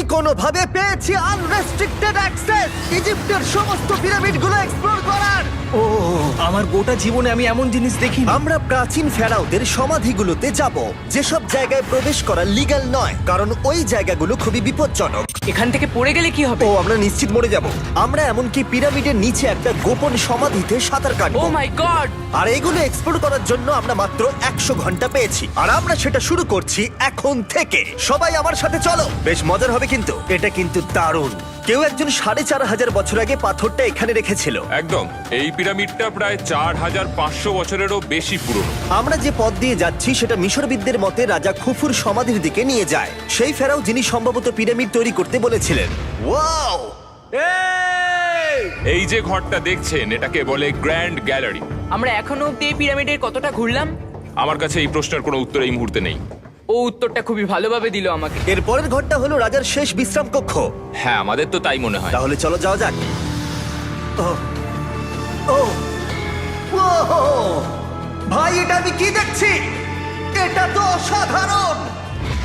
আমি কোনোভাবে পেয়েছি আনরেস্ট্রিক্টেড অ্যাক্সেস ইজিপ্টের সমস্ত পিরামিডগুলো এক্সপ্লোর করার। ও আমার গোটা জীবনে আমি এমন জিনিস দেখি আমরা প্রাচীন ফেরাওদের সমাধিগুলোতে যাব যেসব জায়গায় প্রবেশ করা লিগ্যাল নয় কারণ ওই জায়গাগুলো খুবই বিপজ্জনক। এখান থেকে পড়ে গেলে কি হবে? ও আমরা নিশ্চিত মরে যাব। আমরা এমনকি পিরামিডের নিচে একটা গোপন সমাধিতে সাঁতার ও কাটবো মাই গড আর এগুলো এক্সপ্লোর করার জন্য আমরা মাত্র একশো ঘণ্টা পেয়েছি। আর আমরা সেটা শুরু করছি এখন থেকে। সবাই আমার সাথে চলো। বেশ মজার হবে কিন্তু এটা কিন্তু দারুণ। কেউ একজন সাড়ে চার হাজার বছর আগে পাথরটা এখানে রেখেছিল। একদম। এই পিরামিডটা প্রায় চার হাজার পাঁচশো বছরেরও বেশি পুরনো। আমরা যে পথ দিয়ে যাচ্ছি সেটা মিশরবিদদের মতে রাজা খুফুর সমাধির দিকে নিয়ে যায়। সেই ফেরাও যিনি সম্ভবত পিরামিড তৈরি করতে বলেছিলেন। ওয়াও! এই! যে ঘরটা দেখছেন এটাকে বলে গ্র্যান্ড গ্যালারি। আমরা এখনও অব্দি এই পিরামিডের কতটা ঘুরলাম? আমার কাছে এই প্রশ্নের কোনো উত্তর এই মুহূর্তে নেই। ও উত্তরটা খুবই ভালোভাবে দিল আমাকে। এর পরের ঘরটা হলো রাজার শেষ বিশ্রাম কক্ষ। হ্যাঁ আমাদের তো তাই মনে হয়। তাহলে চলো যাওয়া যাক। ওহ, ভাই এটা আমি কি দেখছি? এটা তো অসাধারণ!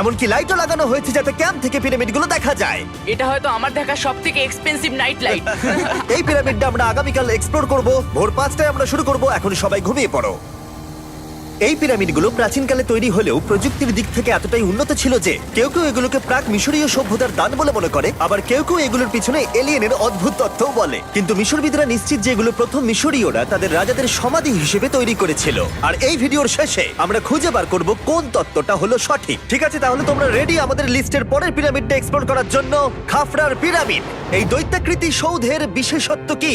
এমনকি লাইটও লাগানো হয়েছে যাতে ক্যাম্প থেকে পিরামিডগুলো দেখা যায়। এটা হয়তো আমার দেখা সব থেকে এক্সপেন্সিভ নাইট লাইট এই পিরামিডটা আমরা আগামীকাল এক্সপ্লোর করব। ভোর পাঁচটায় আমরা শুরু করব। এখন সবাই ঘুমিয়ে পড়ো। এই পিরামিডগুলো প্রাচীনকালে তৈরি হলেও প্রযুক্তির দিক থেকে এতটাই উন্নত ছিল যে কেউ কেউ এগুলোকে প্রাক মিশরীয় সভ্যতার দান বলে মনে করে, আবার কেউ কেউ এগুলোর পিছনে এলিয়েনের অদ্ভুত তথ্যও বলে। কিন্তু মিশরবিদরা নিশ্চিত যে এগুলো প্রথম মিশরীয়রা তাদের রাজাদের সমাধি হিসেবে তৈরি করেছিল। আর এই ভিডিওর শেষে আমরা খুঁজে বার করব কোন তত্ত্বটা হলো সঠিক। ঠিক আছে, তাহলে তোমরা রেডি আমাদের লিস্টের পরের পিরামিডটা এক্সপ্লোর করার জন্য খাফরার পিরামিড। এই দৈত্যাকৃতি সৌধের বিশেষত্ব কি?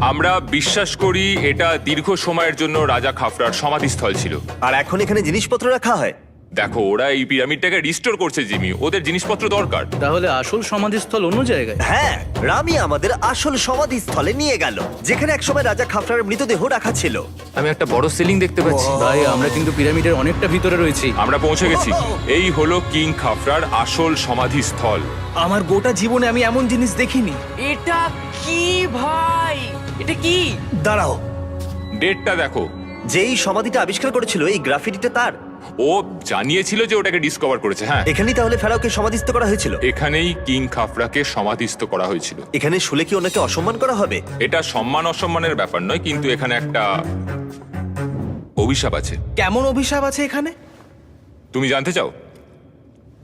আমরা বিশ্বাস করি এটা দীর্ঘ সময়ের জন্য রাজা খাফরার সমাধিস্থল ছিল। আর এখন এখানে জিনিসপত্র রাখা হয়? দেখো ওরা এই পিরামিডটাকে রিস্টোর করছে জিমি। ওদের জিনিসপত্র দরকার। তাহলে আসল সমাধিস্থল অন্য জায়গায়? হ্যাঁ রামি আমাদের আসল সমাধিস্থলে নিয়ে গেল যেখানে একসময় রাজা খাফরার মৃতদেহ রাখা ছিল। আমি একটা বড় সিলিং দেখতে পাচ্ছি। ভাই আমরা কিন্তু পিরামিডের অনেকটা ভিতরে রয়েছি। আমরা পৌঁছে গেছি। এই হলো কিং খাফরার আসল সমাধিস্থল। আমার গোটা জীবনে আমি এমন জিনিস দেখিনি। এটা কি ভাই? এটা কি? দাঁড়াও। ডেটটা দেখো। যেই সমাধিটা আবিষ্কার করেছিল এই গ্রাফিটিটা তার? ও জানিয়েছিল যে ওটাকে ডিসকভার করেছে হ্যাঁ। এখানেই তাহলে ফেরাওকে সমাধিস্থ করা হয়েছিল? এখানেই কিং খাফরাকে সমাধিস্থ করা হয়েছিল। এখানে শুলে কি ওনাকে অসম্মান করা হবে? এটা সম্মান অসম্মানের ব্যাপার নয় কিন্তু এখানে একটা অভিশাপ আছে। কেমন অভিশাপ আছে এখানে? তুমি জানতে চাও?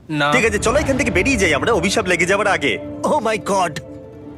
না। ঠিক আছে চলো এখান থেকে বেরিয়ে যাই আমরা অভিশাপ লেগে যাওয়ার আগে। ও মাই গড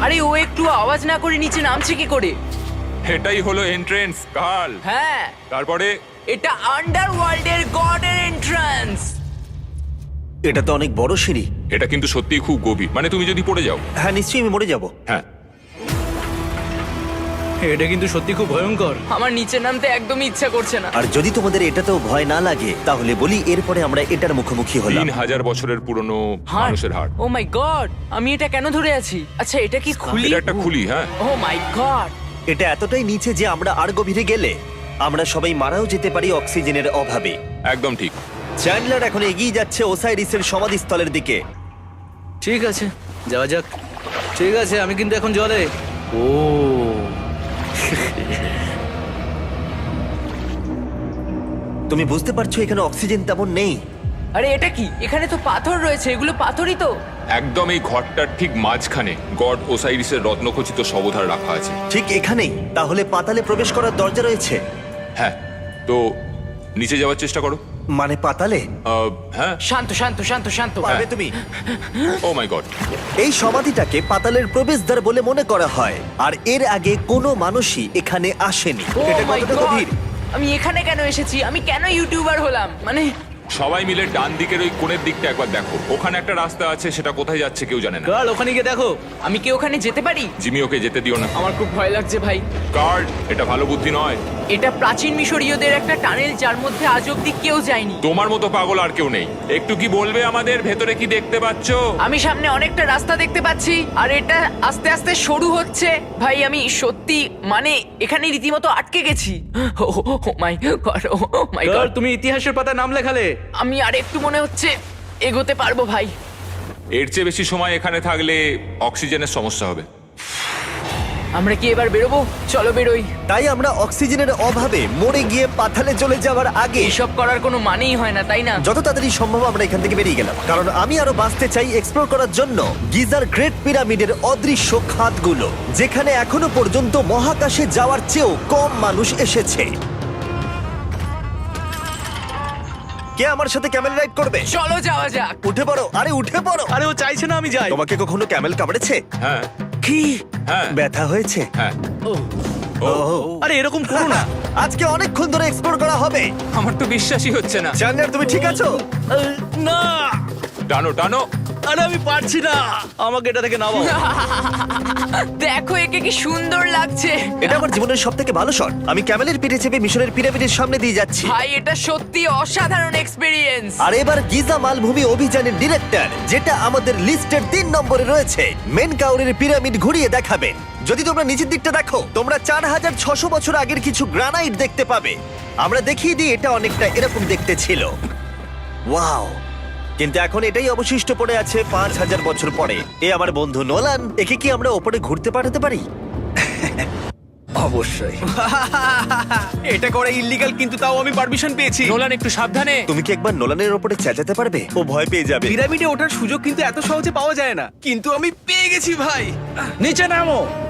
আরে ও একটু আওয়াজ না করে নিচে নামছে কি করে? এটাই হলো এন্ট্রেন্স কাল। হ্যাঁ। তারপরে? এটা আন্ডার ওয়ার্ল্ডের গডের এন্ট্রান্স এটা তো অনেক বড় সিঁড়ি। এটা কিন্তু সত্যিই খুব গভীর। মানে তুমি যদি পড়ে যাও। হ্যাঁ নিশ্চয়ই আমি মরে যাব। হ্যাঁ। এটা কিন্তু সত্যি খুব ভয়ঙ্কর। আমার নিচে নামতে একদমই ইচ্ছা করছে না। আর যদি তোমাদের এটাতেও ভয় না লাগে তাহলে বলি এরপরে আমরা এটার মুখোমুখি হলাম। তিন হাজার বছরের পুরনো হার্ট মানুষের হাড় ও মাই গড আমি এটা কেন ধরে আছি? আচ্ছা এটা কি খুলি? এটা একটা খুলি হ্যাঁ। ও মাই গড এটা এতটাই নিচে যে আমরা আর গভীরে গেলে আমরা সবাই মারাও যেতে পারি অক্সিজেনের অভাবে। একদম ঠিক। চ্যান্ডলার এখন এগিয়ে যাচ্ছে ওসাইরিসের সমাধিস্থলের দিকে। ঠিক আছে যাওয়া যাক। ঠিক আছে আমি কিন্তু এখন জলে। ও। তুমি বুঝতে পারছ এখানে অক্সিজেন তেমন নেই? আরে এটা কি? এখানে তো পাথর রয়েছে এগুলো পাথরই তো। একদম এই ঘরটার ঠিক মাঝখানে গড ওসাইরিসের রত্নখচিত সবধার রাখা আছে। ঠিক এখানেই তাহলে পাতালে প্রবেশ করার দরজা রয়েছে। হ্যাঁ তো নিচে যাওয়ার চেষ্টা করো। মানে পাতালে? আহ, হ্যাঁ। শান্ত শান্ত শান্ত শান্ত। পারবে তুমি। ও মাই গড এই সমাধিটাকে পাতালের প্রবেশদ্বার বলে মনে করা হয়। আর এর আগে কোনো মানুষই এখানে আসেনি। Oh এটা my কতটা God! গভীর? আমি এখানে কেন এসেছি? আমি কেন ইউটিউবার হলাম? মানে সবাই মিলে ডান দিকের ওই কোণের দিকটা একবার দেখো ওখানে একটা রাস্তা আছে সেটা কোথায় যাচ্ছে কেউ জানে না কাল ওখানে গিয়ে দেখো আমি কি ওখানে যেতে পারি জিমি ওকে যেতে দিও না আমার খুব ভয় লাগছে ভাই কার্ড এটা ভালো বুদ্ধি নয় এটা প্রাচীন মিশরীয়দের একটা টানেল যার মধ্যে আজ অব্দি কেউ যায়নি তোমার মতো পাগল আর কেউ নেই একটু কি বলবে আমাদের ভেতরে কি দেখতে পাচ্ছ আমি সামনে অনেকটা রাস্তা দেখতে পাচ্ছি আর এটা আস্তে আস্তে সরু হচ্ছে ভাই আমি সত্যি মানে এখানে রীতিমতো আটকে গেছি ও my god oh my god তুমি ইতিহাসের পাতা নাম লেখালে আমি আর একটু মনে হচ্ছে এগোতে পারব ভাই। এর চেয়ে বেশি সময় এখানে থাকলে অক্সিজেনের সমস্যা হবে। আমরা কি এবার বেরোবো? চলো বেরোই। তাই আমরা অক্সিজেনের অভাবে মরে গিয়ে পাতালে চলে যাওয়ার আগে এসব করার কোনো মানেই হয় না তাই না? যত তাড়াতাড়ি সম্ভব আমরা এখান থেকে বেরিয়ে গেলাম। কারণ আমি আরও বাঁচতে চাই এক্সপ্লোর করার জন্য গিজার গ্রেট পিরামিডের অদৃশ্য খাতগুলো যেখানে এখনও পর্যন্ত মহাকাশে যাওয়ার চেয়েও কম মানুষ এসেছে। কে আমার সাথে ক্যামেল রাইড করবে? চলো যাওয়া যাক। উঠে পড়ো। আরে উঠে পড়ো। আরে ও চাইছে না আমি যাই। তোমাকে কখনো ক্যামেল কামড়েছে? হ্যাঁ। কি? হ্যাঁ। ব্যথা হয়েছে? হ্যাঁ। ও। আরে এরকম করো না। আজকে অনেকক্ষণ ধরে এক্সপ্লোর করা হবে। আমার তো বিশ্বাসই হচ্ছে না। চ্যান্ডার তুমি ঠিক আছো? না। টানো টানো। আরে আমি পারছি না। আমাকে এটা থেকে নামাও। দেখো একে কি সুন্দর লাগছে। এটা আমার জীবনের সব থেকে ভালো শট। আমি ক্যামেলের পিঠে চেপে মিশরের পিরামিডের সামনে দিয়ে যাচ্ছি। ভাই এটা সত্যি অসাধারণ এক্সপিরিয়েন্স আর এবার গিজা মালভূমি অভিযানের ডিরেক্টর যেটা আমাদের লিস্টের তিন নম্বরে রয়েছে। মেন কাউরের পিরামিড ঘুরিয়ে দেখাবেন যদি তোমরা নিচের দিকটা দেখো তোমরা চার হাজার ছশো বছর আগের কিছু গ্রানাইট দেখতে পাবে। আমরা দেখিয়ে দিই এটা অনেকটা এরকম দেখতে ছিল। ওয়াও কিন্তু এখন এটাই অবশিষ্ট পড়ে আছে পাঁচ হাজার বছর পরে। এ আমার বন্ধু নোলান একে কি আমরা ওপরে ঘুরতে পাঠাতে পারি? অবশ্যই। এটা করা ইল্লিগাল কিন্তু তাও আমি পারমিশন পেয়েছি। নোলান একটু সাবধানে। তুমি কি একবার নোলানের ওপরে চেঁচাতে পারবে? ও ভয় পেয়ে যাবে। পিরামিডে ওঠার সুযোগ কিন্তু এত সহজে পাওয়া যায় না। কিন্তু আমি পেয়ে গেছি ভাই। নিচে নামো।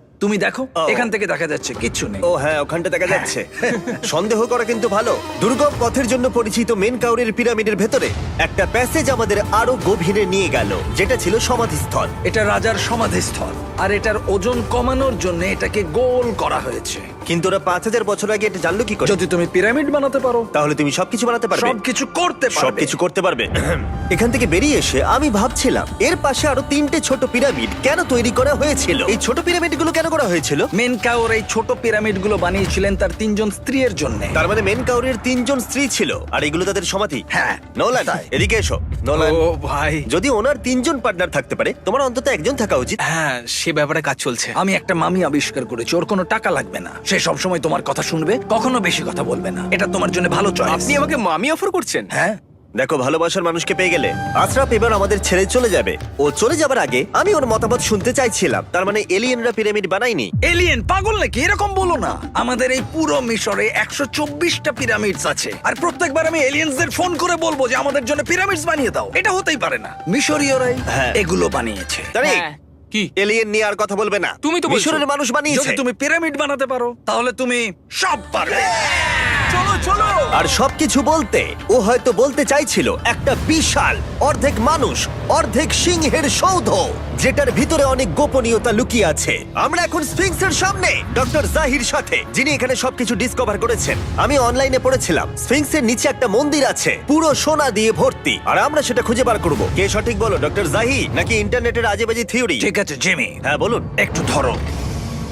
তুমি দেখো এখান থেকে দেখা যাচ্ছে কিচ্ছু নেই। ও হ্যাঁ ওখানটা দেখা যাচ্ছে। সন্দেহ করা কিন্তু ভালো। দুর্গম পথের জন্য পরিচিত মেন কাউরের পিরামিডের ভেতরে একটা প্যাসেজ আমাদের আরও গভীরে নিয়ে গেল যেটা ছিল সমাধিস্থল। এটা রাজার সমাধিস্থল আর এটার ওজন কমানোর জন্য এটাকে গোল করা হয়েছে। কিন্তু ওরা পাঁচ হাজার বছর আগে এটা জানলো কি করে? যদি তুমি পিরামিড বানাতে পারো তাহলে তুমি সবকিছু বানাতে পারবে। সবকিছু করতে পারবে। সবকিছু করতে পারবে। এখান থেকে বেরিয়ে এসে আমি ভাবছিলাম এর পাশে আরও তিনটে ছোট পিরামিড কেন তৈরি করা হয়েছিল? এই ছোট পিরামিডগুলো কেন করা হয়েছিল। মেনকাওর এই ছোট পিরামিডগুলো বানিয়েছিলেন তার তিনজন স্ত্রীর জন্য। তার মানে মেন কাউরের তিনজন স্ত্রী ছিল আর এগুলো তাদের সমাধি? হ্যাঁ। নোলান এদিকে এসো। নোলান ও ভাই। যদি ওনার তিনজন পার্টনার থাকতে পারে তোমার অন্তত একজন থাকা উচিত। হ্যাঁ সে ব্যাপারে কাজ চলছে। আমি একটা মামি আবিষ্কার করেছি ওর কোনো টাকা লাগবে না। সে সব সময় তোমার কথা শুনবে কখনো বেশি কথা বলবে না। এটা তোমার জন্য ভালো চয়েস আপনি আমাকে মামি অফার করছেন? হ্যাঁ। দেখো ভালোবাসার মানুষকে পেয়ে গেলে আশরাফ এবার আমাদের ছেড়ে চলে যাবে। ও চলে যাবার আগে আমি ওর মতামত শুনতে চাইছিলাম। তার মানে এলিয়েনরা পিরামিড বানায়নি। এলিয়েন পাগল নাকি? এরকম বলো না। আমাদের এই পুরো মিশরে একশো চব্বিশটা পিরামিডস আছে। আর প্রত্যেকবার আমি এলিয়েন্সদের ফোন করে বলব যে আমাদের জন্য পিরামিডস বানিয়ে দাও। এটা হতেই পারে না। মিশরীয়রাই হ্যাঁ। এগুলো বানিয়েছে। তারিক হ্যাঁ। কি? এলিয়েন নিয়ে আর কথা বলবে না। তুমি তো বলছো। মিশরের মানুষ বানিয়েছে। যদি তুমি পিরামিড বানাতে পারো তাহলে তুমি সব পারবে। চলো। আর সবকিছু বলতে ও হয়তো বলতে চাইছিল একটা বিশাল অর্ধেক মানুষ অর্ধেক সিংহের সৌধ যেটার ভিতরে অনেক গোপনীয়তা লুকিয়ে আছে। আমরা এখন স্ফিংসের সামনে ডক্টর জাহির সাথে যিনি এখানে সবকিছু ডিসকভার করেছেন। আমি অনলাইনে পড়েছিলাম স্ফিংসের নিচে একটা মন্দির আছে পুরো সোনা দিয়ে ভর্তি। আর আমরা সেটা খুঁজে বার করব। কে সঠিক বলো ডক্টর জাহি নাকি ইন্টারনেটের আজেবাজি থিওরি ঠিক আছে জিমি। হ্যাঁ বলুন। একটু ধরো।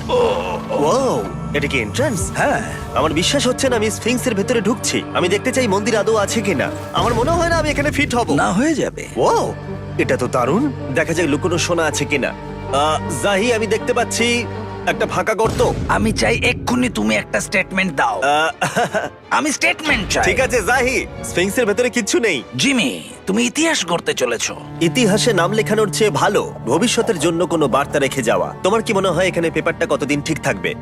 ও এটা কি এন্ট্রান্স হ্যাঁ। আমার বিশ্বাস হচ্ছে না আমি স্ফিংসের ভেতরে ঢুকছি। আমি দেখতে চাই মন্দির আদৌ আছে কিনা। আমার মনে হয় না আমি এখানে ফিট হব। না হয়ে যাবে। ও এটা তো দারুণ। দেখা যাক লুকোনো সোনা আছে কিনা। আহ, জাহি আমি দেখতে পাচ্ছি একটা ফাঁকা গর্ত। আমি চাই এক্ষুনি তুমি একটা স্টেটমেন্ট দাও। আহ, আমি স্টেটমেন্ট চাই। ঠিক আছে জাহি। স্ফিংসের ভেতরে কিচ্ছু নেই। জিমি তুমি ইতিহাস গড়তে চলেছ। ইতিহাসে নাম লেখানোর চেয়ে ভালো ভবিষ্যতের জন্য কোনো বার্তা রেখে যাওয়া। তোমার কি মনে হয় এখানে পেপারটা কতদিন ঠিক থাকবে?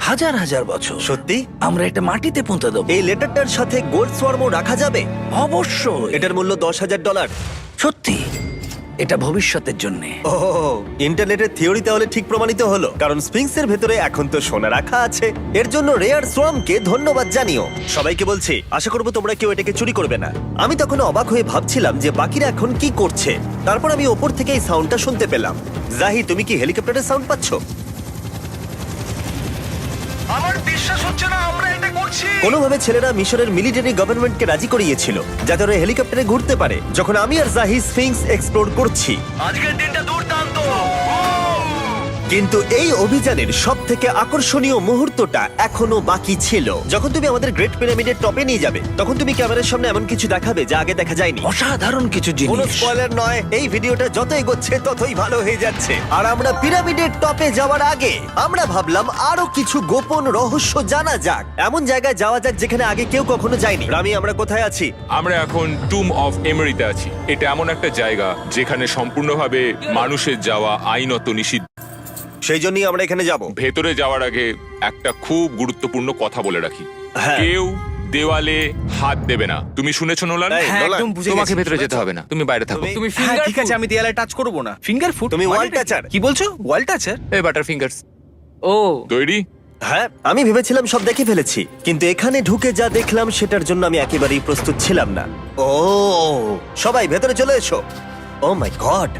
হাজার হাজার বছর। সত্যি? আমরা এটা মাটিতে পুঁতে দেবো। এই লেটারটার সাথে গোল্ড সোয়ার্মও রাখা যাবে? অবশ্যই। এটার মূল্য দশ হাজার ডলার। সত্যি? এটা ভবিষ্যতের জন্য। ও, ইন্টারনেটের থিওরি তাহলে ঠিক প্রমাণিত হলো, কারণ স্পিংসের ভেতরে এখন তো সোনা রাখা আছে। এর জন্য রেয়ার সোয়ামকে ধন্যবাদ জানিও। সবাইকে বলছি, আশা করব তোমরা কেউ এটাকে চুরি করবে না। আমি তখন অবাক হয়ে ভাবছিলাম যে বাকিরা এখন কি করছে। তারপর আমি ওপর থেকে এই সাউন্ডটা শুনতে পেলাম। জাহি, তুমি কি হেলিকপ্টারের সাউন্ড পাচ্ছ? আমার বিশ্বাস হচ্ছে না আমরা এটা করছি। কোনোভাবে ছেলেরা মিশরের মিলিটারি গভর্নমেন্টকে রাজি করিয়েছিল যাতে ওরা হেলিকপ্টারে ঘুরতে পারে যখন আমি আর জাহি স্ফিংস এক্সপ্লোর করছি। আজকের দিনটা দুর্দান্ত কিন্তু এই অভিযানের সব থেকে আকর্ষণীয় মুহূর্তটা এখনও বাকি ছিল। যখন তুমি আমাদের গ্রেট পিরামিডের টপে নিয়ে যাবে তখন তুমি ক্যামেরার সামনে এমন কিছু দেখাবে যা আগে দেখা যায়নি। অসাধারণ কিছু কোনো জিনিস স্পয়লার নয় এই ভিডিওটা যত এগোচ্ছে ততই ভালো হয়ে যাচ্ছে। আর আমরা পিরামিডের টপে যাওয়ার আগে আমরা ভাবলাম আরও কিছু গোপন রহস্য জানা যাক। এমন জায়গায় যাওয়া যাক যেখানে আগে কেউ কখনো যায়নি। রামি আমরা কোথায় আছি? আমরা এখন টুম অফ এমারিতে আছি। এটা এমন একটা জায়গা যেখানে সম্পূর্ণভাবে মানুষের যাওয়া আইনত নিষিদ্ধ। সেই জন্যই আমরা এখানে যাব। ভেতরে যাওয়ার আগে একটা খুব গুরুত্বপূর্ণ কথা বলে রাখি। হ্যাঁ। কেউ দেওয়ালে হাত দেবে না। তুমি শুনেছো নোলান? এই, হ্যাঁ নোলান, একদম বুঝে তোমাকে গেছি। ভেতরে যেতে হবে না। তুমি বাইরে থাকো। তুমি- হ্যাঁ ফিঙ্গার ঠিক আছে আমি দেয়ালে টাচ করব না। ফিঙ্গার ফুট তুমি wall toucher। কি বলছো? ওয়াল টাচার এই বাটার ফিঙ্গারস ও। তৈরি? হ্যাঁ আমি ভেবেছিলাম সব দেখে ফেলেছি। কিন্তু এখানে ঢুকে যা দেখলাম সেটার জন্য আমি একেবারেই প্রস্তুত ছিলাম না। ও সবাই ভেতরে চলে এসো। ও মাই গড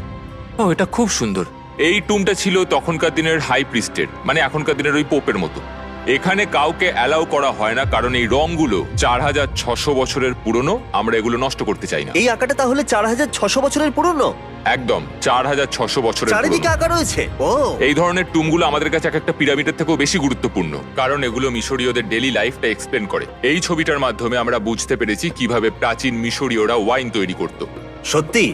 ও এটা খুব সুন্দর। এই টুমটা ছিল তখনকার দিনের হাই প্রিস্টেড মানে এখনকার দিনের ওই পোপের মতো। এখানে কাউকে অ্যালাউ করা হয় না কারণ এই রংগুলো চার হাজার ছশো বছরের পুরনো আমরা এগুলো নষ্ট করতে চাই না। এই আঁকাটা তাহলে চার হাজার ছশো বছরের পুরনো? একদম চার হাজার ছশো বছরের চারিদিকে পুরনো। আঁকা রয়েছে? ও। এই ধরনের টুমগুলো আমাদের কাছে এক একটা পিরামিডের থেকেও বেশি গুরুত্বপূর্ণ কারণ এগুলো মিশরীয়দের ডেলি লাইফটা এক্সপ্লেন করে। এই ছবিটার মাধ্যমে আমরা বুঝতে পেরেছি কীভাবে প্রাচীন মিশরীয়রা ওয়াইন তৈরি করত। সত্যি?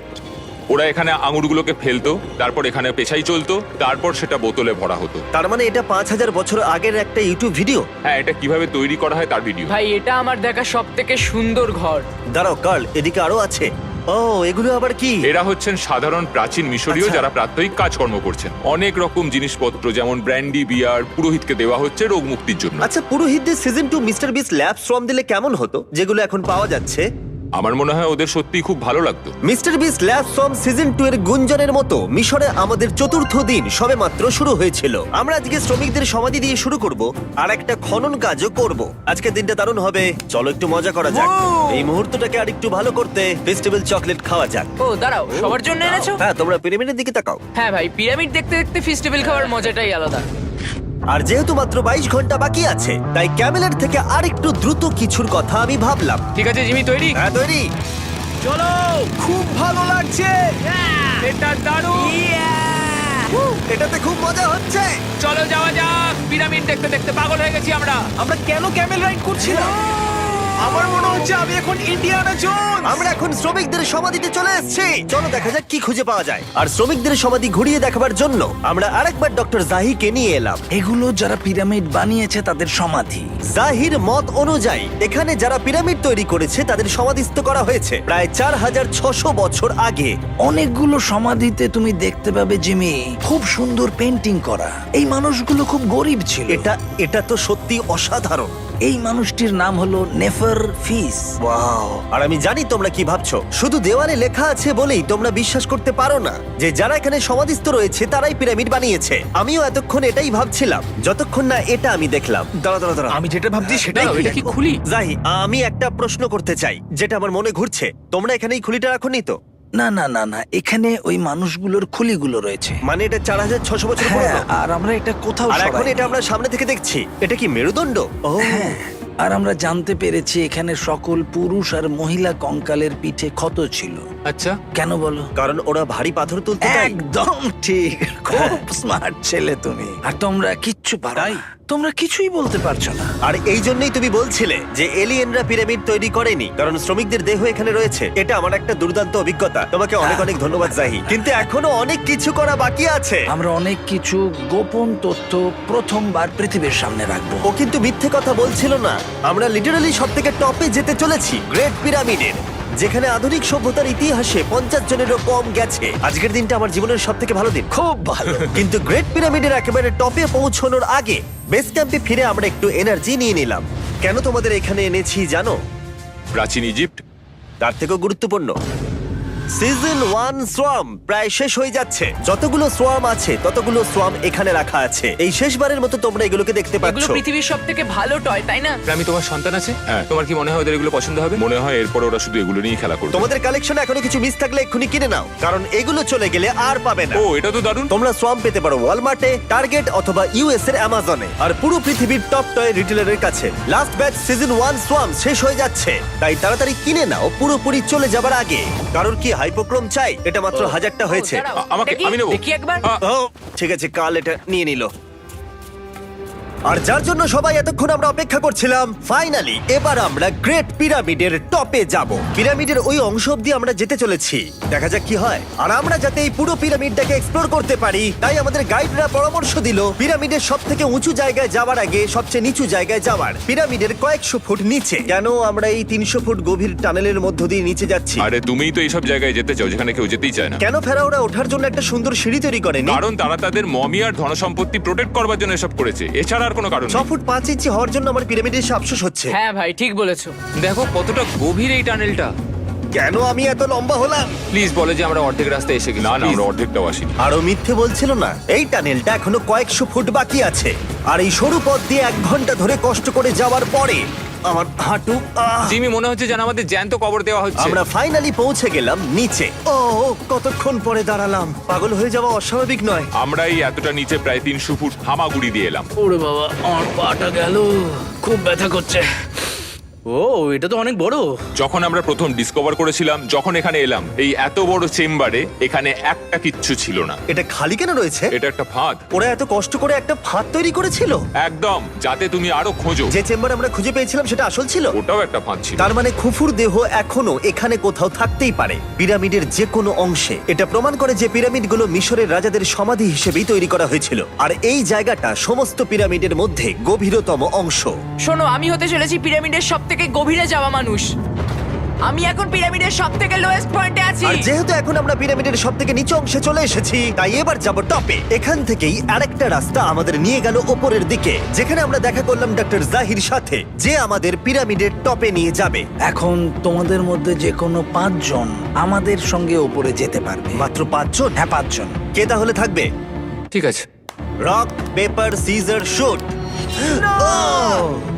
ওরা এখানে আঙুরগুলোকে ফেলতো তারপর এখানে পেছাই চলতো তারপর সেটা বোতলে ভরা হতো। তার মানে এটা পাঁচ হাজার বছর আগের একটা ইউটিউব ভিডিও? হ্যাঁ এটা কীভাবে তৈরি করা হয় তার ভিডিও। ভাই এটা আমার দেখা সব থেকে সুন্দর ঘর। দাঁড়াও কার্ল এদিকে আরও আছে। ও এগুলো আবার কি? এরা হচ্ছেন সাধারণ প্রাচীন মিশরীয় আচ্ছা। যারা প্রাত্যহিক কাজকর্ম করছেন। অনেক রকম জিনিসপত্র যেমন ব্র্যান্ডি বিয়ার পুরোহিতকে দেওয়া হচ্ছে রোগ মুক্তির জন্য। আচ্ছা পুরোহিতদের সিজন টু মিস্টার বিস ল্যাব শ্রম দিলে কেমন হতো যেগুলো এখন পাওয়া যাচ্ছে? আমার মনে হয় ওদের সত্যিই খুব ভালো লাগতো। মিস্টার বিস ল্যাব শ্রম সিজন টু এর গুঞ্জনের মতো মিশরে আমাদের চতুর্থ দিন সবে মাত্র শুরু হয়েছিল। আমরা আজকে শ্রমিকদের সমাধি দিয়ে শুরু করব আর একটা খনন কাজও করব। আজকের দিনটা দারুণ হবে। চলো একটু মজা করা যাক। এই মুহূর্তটাকে আর একটু ভালো করতে ফেস্টিভ্যাল চকলেট খাওয়া যাক। ও দাঁড়াও সবার জন্য এনেছো? হ্যাঁ তোমরা পিরামিডের দিকে তাকাও। হ্যাঁ ভাই পিরামিড দেখতে দেখতে ফেস্টিভ্যাল খাওয়ার মজাটাই আলাদা। আর যেহেতু মাত্র বাইশ ঘণ্টা বাকি আছে তাই ক্যামেলের থেকে আর একটু দ্রুত কিছুর কথা আমি ভাবলাম। ঠিক আছে জিমি তৈরি? হ্যাঁ তৈরি। চলো! খুব ভালো লাগছে। এটা দারুণ! এটাতে খুব মজা হচ্ছে। চলো যাওয়া যাক। পিরামিড দেখতে দেখতে পাগল হয়ে গেছি আমরা। আমরা কেন ক্যামেল রাইড করছিলাম? আমার মনে হচ্ছে আমি এখন ইন্ডিয়ানা জোন আমরা এখন শ্রমিকদের সমাধিতে চলে এসেছি। চলো দেখা যাক কি খুঁজে পাওয়া যায়। আর শ্রমিকদের সমাধি ঘুরিয়ে দেখাবার জন্য আমরা আরেকবার ডক্টর জাহিকে নিয়ে এলাম। এগুলো যারা পিরামিড বানিয়েছে তাদের সমাধি। জাহির মত অনুযায়ী এখানে যারা পিরামিড তৈরি করেছে তাদের সমাধিস্থ করা হয়েছে প্রায় চার হাজার ছশো বছর আগে। অনেকগুলো সমাধিতে তুমি দেখতে পাবে জিমি খুব সুন্দর পেন্টিং করা। এই মানুষগুলো খুব গরিব ছিল। এটা এটা তো সত্যি অসাধারণ। এই মানুষটির নাম হলো নেফার ফিস। ওয়াও আর আমি জানি তোমরা কি ভাবছ। শুধু দেওয়ালে লেখা আছে বলেই তোমরা বিশ্বাস করতে পারো না। যে যারা এখানে সমাধিস্থ রয়েছে তারাই পিরামিড বানিয়েছে। আমিও এতক্ষণ এটাই ভাবছিলাম। যতক্ষণ না এটা আমি দেখলাম। দাঁড়া দাঁড়া দাঁড়া আমি যেটা ভাবছি সেটাই এটা কি খুলি? জাহি আমি একটা প্রশ্ন করতে চাই যেটা আমার মনে ঘুরছে। তোমরা এখানে এই খুলিটা রাখোনি তো? না না না না এখানে ওই মানুষগুলোর খুলিগুলো রয়েছে। মানে এটা চার হাজার ছশো বছর হ্যাঁ পুরনো? আর আমরা এটা কোথাও আর এখন সরাইনি। এটা আমরা সামনে থেকে দেখছি। এটা কি মেরুদণ্ড? ও। হ্যাঁ, আর আমরা জানতে পেরেছি এখানে সকল পুরুষ আর মহিলা কঙ্কালের পিঠে ক্ষত ছিল। আচ্ছা। কেন বলো? কারণ ওরা ভারী পাথর তুলতে দেয়। একদম ঠিক। খুব স্মার্ট ছেলে তুমি। আর তোমরা কিচ্ছু পারাই তোমরা কিছুই বলতে পারছ না। আর এই জন্যই তুমি বলছিলে যে এলিয়েনরা পিরামিড তৈরি করেনি। কারণ শ্রমিকদের দেহ এখানে রয়েছে। এটা আমার একটা দুর্দান্ত অভিজ্ঞতা। তোমাকে অনেক অনেক ধন্যবাদ জাহি। কিন্তু এখনও অনেক কিছু করা বাকি আছে। আমরা অনেক কিছু গোপন তথ্য প্রথমবার পৃথিবীর সামনে রাখব। ও কিন্তু মিথ্যে কথা বলছিল না। আমরা লিটারালি সব থেকে টপে যেতে চলেছি গ্রেট পিরামিডের যেখানে আধুনিক সভ্যতার ইতিহাসে পঞ্চাশ জনেরও কম গেছে। আজকের দিনটা আমার জীবনের সব থেকে ভালো দিন। খুব ভালো। কিন্তু গ্রেট পিরামিডের একেবারে টপে পৌঁছানোর আগে বেস ক্যাম্পে ফিরে আমরা একটু এনার্জি নিয়ে নিলাম। কেন তোমাদের এখানে এনেছি জানো? প্রাচীন ইজিপ্ট তার থেকেও গুরুত্বপূর্ণ। সিজন ওয়ান সোয়াম প্রায় শেষ হয়ে যাচ্ছে। যতগুলো সোয়াম আছে ততগুলো সোয়াম এখানে রাখা আছে। এই শেষবারের মতো তোমরা এগুলোকে দেখতে এগুলো পাচ্ছ। পৃথিবীর সব থেকে ভালো টয় তাই না? আমি তোমার সন্তান আছে। হ্যাঁ। তোমার কি মনে হয় ওদের এগুলো পছন্দ হবে? মনে হয় এরপর ওরা শুধু এগুলো নিয়েই খেলা করবে। তোমাদের কালেকশনে এখনও কিছু মিস থাকলে এক্ষুনি কিনে নাও। কারণ এগুলো চলে গেলে আর পাবে না। ও এটা তো দারুণ। তোমরা সোয়াম পেতে পারো ওয়ালমার্টে টার্গেট অথবা ইউএস এর অ্যামাজনে আর পুরো পৃথিবীর টপ টয় রিটেলারের কাছে। লাস্ট ব্যাচ সিজন ওয়ান সোয়াম শেষ হয়ে যাচ্ছে। তাই তাড়াতাড়ি কিনে নাও পুরোপুরি চলে যাবার আগে। কারণ কি হাইপোক্রোম চাই? এটা মাত্র হাজারটা হয়েছে। আ- আমাকে- আমি নেব। দেখি একবার। ও ঠিক আছে কাল এটা নিয়ে নিল। আর যার জন্য সবাই এতক্ষণ আমরা অপেক্ষা করছিলাম ফাইনালি এবার আমরা গ্রেট পিরামিডের টপে যাব। পিরামিডের ওই অংশ অব্দি আমরা যেতে চলেছি। দেখা যাক কি হয়। আর আমরা যাতে এই পুরো পিরামিডটাকে এক্সপ্লোর করতে পারি তাই আমাদের গাইডরা পরামর্শ দিল পিরামিডের সব থেকে উঁচু জায়গায় যাওয়ার আগে সবচেয়ে নিচু জায়গায় যাওয়ার। পিরামিডের কয়েকশো ফুট নিচে। কেন আমরা এই তিনশো ফুট গভীর টানেলের মধ্য দিয়ে নিচে যাচ্ছি? আরে তুমিই তো এইসব জায়গায় যেতে চাও যেখানে কেউ যেতেই চায় না। কেন ফেরাওরা ওঠার জন্য একটা সুন্দর সিঁড়ি তৈরি করেনি? কারণ তারা তাদের মমি আর ধনসম্পত্তি প্রোটেক্ট করবার জন্য এসব করেছে। এছাড়া আর কোনো কারণ ছ নেই। ফুট পাঁচ ইঞ্চি হওয়ার জন্য আমার পিরামিডের এসে আফসোস হচ্ছে। হ্যাঁ ভাই ঠিক বলেছ। দেখো কতটা গভীর এই টানেলটা। কেন আমি এত লম্বা হলাম? প্লিজ বলে যে আমরা অর্ধেক রাস্তায় এসে গেছি। না না Please. আমরা অর্ধেকটাও আসিনি। আরও মিথ্যে বলছিল না? এই টানেলটা এখনও কয়েকশো ফুট বাকি আছে। আর এই সরু পথ দিয়ে এক ঘণ্টা ধরে কষ্ট করে যাওয়ার পরে আমার হাঁটু আহ! জিমি মনে হচ্ছে যেন আমাদের জ্যান্ত কবর দেওয়া হচ্ছে। আমরা ফাইনালি পৌঁছে গেলাম নিচে। ও ও, কতক্ষণ পরে দাঁড়ালাম? পাগল হয়ে যাওয়া অস্বাভাবিক নয়। আমরা এই এতটা নিচে প্রায় তিনশো ফুট হামাগুড়ি দিয়ে এলাম। ওরে বাবা আমার পাটা গেল। খুব ব্যথা করছে। ও এটা তো অনেক বড়। যখন আমরা প্রথম ডিসকভার করেছিলাম যখন এখানে এলাম এই এত বড় চেম্বারে এখানে একটা কিচ্ছু ছিল না। এটা খালি কেন রয়েছে? এটা একটা ফাঁদ। ওরা এত কষ্ট করে একটা ফাঁদ তৈরি করেছিল? একদম যাতে তুমি আরও খোঁজো। যে চেম্বার আমরা খুঁজে পেয়েছিলাম সেটা আসল ছিল? ওটাও একটা ফাঁদ ছিল। তার মানে খুফুর দেহ এখনও এখানে কোথাও থাকতেই পারে। পিরামিডের যে কোনো অংশে। এটা প্রমাণ করে যে পিরামিডগুলো মিশরের রাজাদের সমাধি হিসেবেই তৈরি করা হয়েছিল। আর এই জায়গাটা সমস্ত পিরামিডের মধ্যে গভীরতম অংশ। শোনো আমি হতে চলেছি পিরামিডের সব থেকে গভীরে যাওয়া মানুষ। আমি এখন পিরামিডের সব থেকে লোয়েস্ট পয়েন্টে আছি। আর যেহেতু এখন আমরা পিরামিডের সব থেকে নিচু অংশে চলে এসেছি তাই এবার যাব টপে এখান থেকেই আরেকটা রাস্তা আমাদের নিয়ে গেল ওপরের দিকে যেখানে আমরা দেখা করলাম ডক্টর জাহির সাথে যে আমাদের পিরামিডের টপে নিয়ে যাবে। এখন তোমাদের মধ্যে যে কোনো পাঁচজন আমাদের সঙ্গে ওপরে যেতে পারবে। মাত্র পাঁচজন? হ্যাঁ পাঁচজন। কে তাহলে থাকবে? ঠিক আছে। Rock paper scissor shoot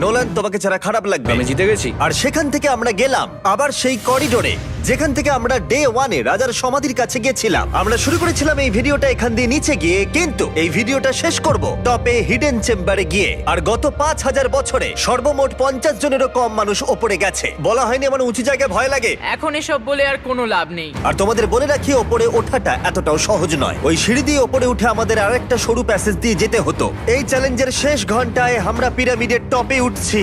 Nolan তোমাকে ছাড়া খারাপ লাগবে। আমি জিতে গেছি। আর সেখান থেকে আমরা গেলাম। আবার সেই করিডোরে। যেখান থেকে আমরা ডে ওয়ানে রাজার সমাধির কাছে গেছিলাম আমরা শুরু করেছিলাম এই ভিডিওটা এখান দিয়ে নিচে গিয়ে কিন্তু এই ভিডিওটা শেষ করব টপে হিডেন চেম্বারে গিয়ে। আর গত পাঁচ হাজার বছরে সর্বমোট পঞ্চাশ জনেরও কম মানুষ ওপরে গেছে। বলা হয়নি আমার উঁচু জায়গায় ভয় লাগে। এখন এসব বলে আর কোনো লাভ নেই। আর তোমাদের বলে রাখি ওপরে ওঠাটা এতটাও সহজ নয়। ওই সিঁড়ি দিয়ে ওপরে উঠে আমাদের আরেকটা সরু প্যাসেজ দিয়ে যেতে হতো। এই চ্যালেঞ্জের শেষ ঘন্টায় আমরা পিরামিডের টপে উঠছি।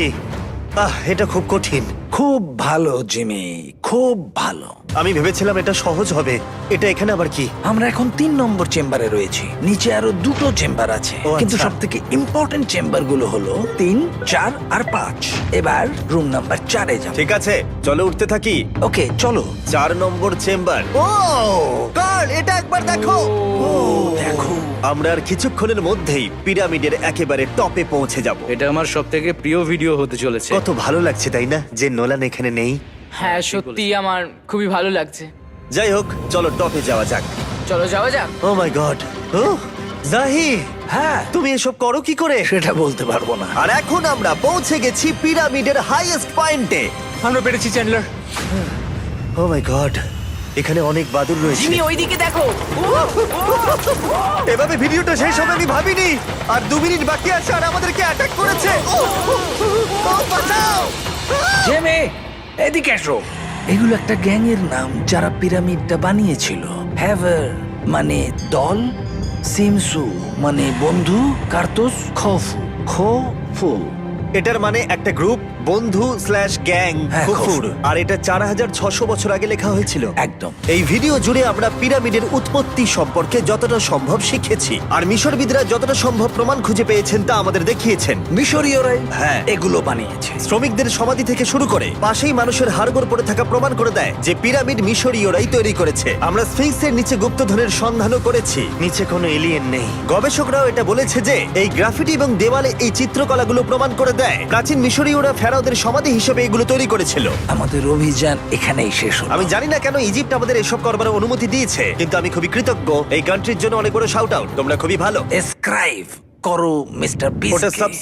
আহ এটা খুব কঠিন। খুব ভালো জিমি খুব ভালো। আমি ভেবেছিলাম এটা সহজ হবে। এটা এখানে আবার কি? আমরা এখন তিন নম্বর চেম্বারে রয়েছি। নিচে আরও দুটো চেম্বার আছে। ও, কিন্তু আচ্ছা। সব থেকে ইম্পর্টেন্ট চেম্বারগুলো হলো তিন চার আর পাঁচ। এবার রুম নাম্বার চারে যাব। ঠিক আছে চলো উঠতে থাকি। ওকে চলো। চার নম্বর চেম্বার। ও কার এটা একবার দেখো। ও দেখো। আমরা আর কিছুক্ষণের মধ্যেই পিরামিডের একেবারে টপে পৌঁছে যাব। এটা আমার সব থেকে প্রিয় ভিডিও হতে চলেছে। কত ভালো লাগছে তাই না? যে নোলান এখানে নেই। হ্যাঁ সত্যি আমার খুবই ভালো লাগছে যাই হোক চলো টপে যাওয়া যাক চলো যাওয়া যাক ও মাই গড ও জাহি হ্যাঁ তুমি এসব করো কি করে সেটা বলতে পারব না আর এখন আমরা পৌঁছে গেছি পিরামিডের হাইয়েস্ট পয়েন্টে আমরা পেরেছি চ্যান্ডলার ও মাই গড এখানে অনেক বাদুর রয়েছে জিমি ওইদিকে দেখো এভাবে ভিডিওটা শেষ হবে আমি ভাবিনি আর দু মিনিট বাকি আছে আর আমাদেরকে অ্যাটাক করেছে ও, বাঁচাও! জেমে এদিকে এসো এগুলো একটা গ্যাংয়ের নাম যারা পিরামিডটা বানিয়েছিল। হ্যাভার মানে দল সিমসু মানে বন্ধু কার্তুস খফু। খোফু। এটার মানে একটা গ্রুপ বন্ধু স্ল্যাশ গ্যাং হ্যাঁ, কুকুর। কুকুর। আর এটা চার হাজার ছশো বছর আগে লেখা হয়েছিল। একদম। এই ভিডিও জুড়ে আমরা পিরামিডের উৎপত্তি সম্পর্কে যতটা সম্ভব শিখেছি। আর মিশরবিদরা যতটা সম্ভব প্রমাণ খুঁজে পেয়েছেন তা আমাদের দেখিয়েছেন। মিশরীয়রাই হ্যাঁ। এগুলো বানিয়েছে। শ্রমিকদের সমাধি থেকে শুরু করে পাশেই মানুষের হাড়গোড় পড়ে থাকা প্রমাণ করে দেয় যে পিরামিড মিশরীয়রাই তৈরি করেছে। আমরা স্ফিংসের নিচে গুপ্তধনের সন্ধানও করেছি। নিচে কোনো এলিয়েন নেই। গবেষকরাও এটা বলেছে যে এই গ্রাফিটি এবং দেওয়ালে এই চিত্রকলাগুলো প্রমাণ করে দেয়। প্রাচীন মিশরীয়রা ফেরাওদের সমাধি হিসেবে এগুলো তৈরি করেছিল। আমাদের অভিযান এখানেই শেষ হলো। আমি জানি না কেন ইজিপ্ট আমাদের এসব করবার অনুমতি দিয়েছে কিন্তু আমি খুবই কৃতজ্ঞ। এই কান্ট্রির জন্য অনেক বড় শাউট আউট তোমরা খুবই ভালো। এসক্রাইব করো মিস্টার ওটা সাবস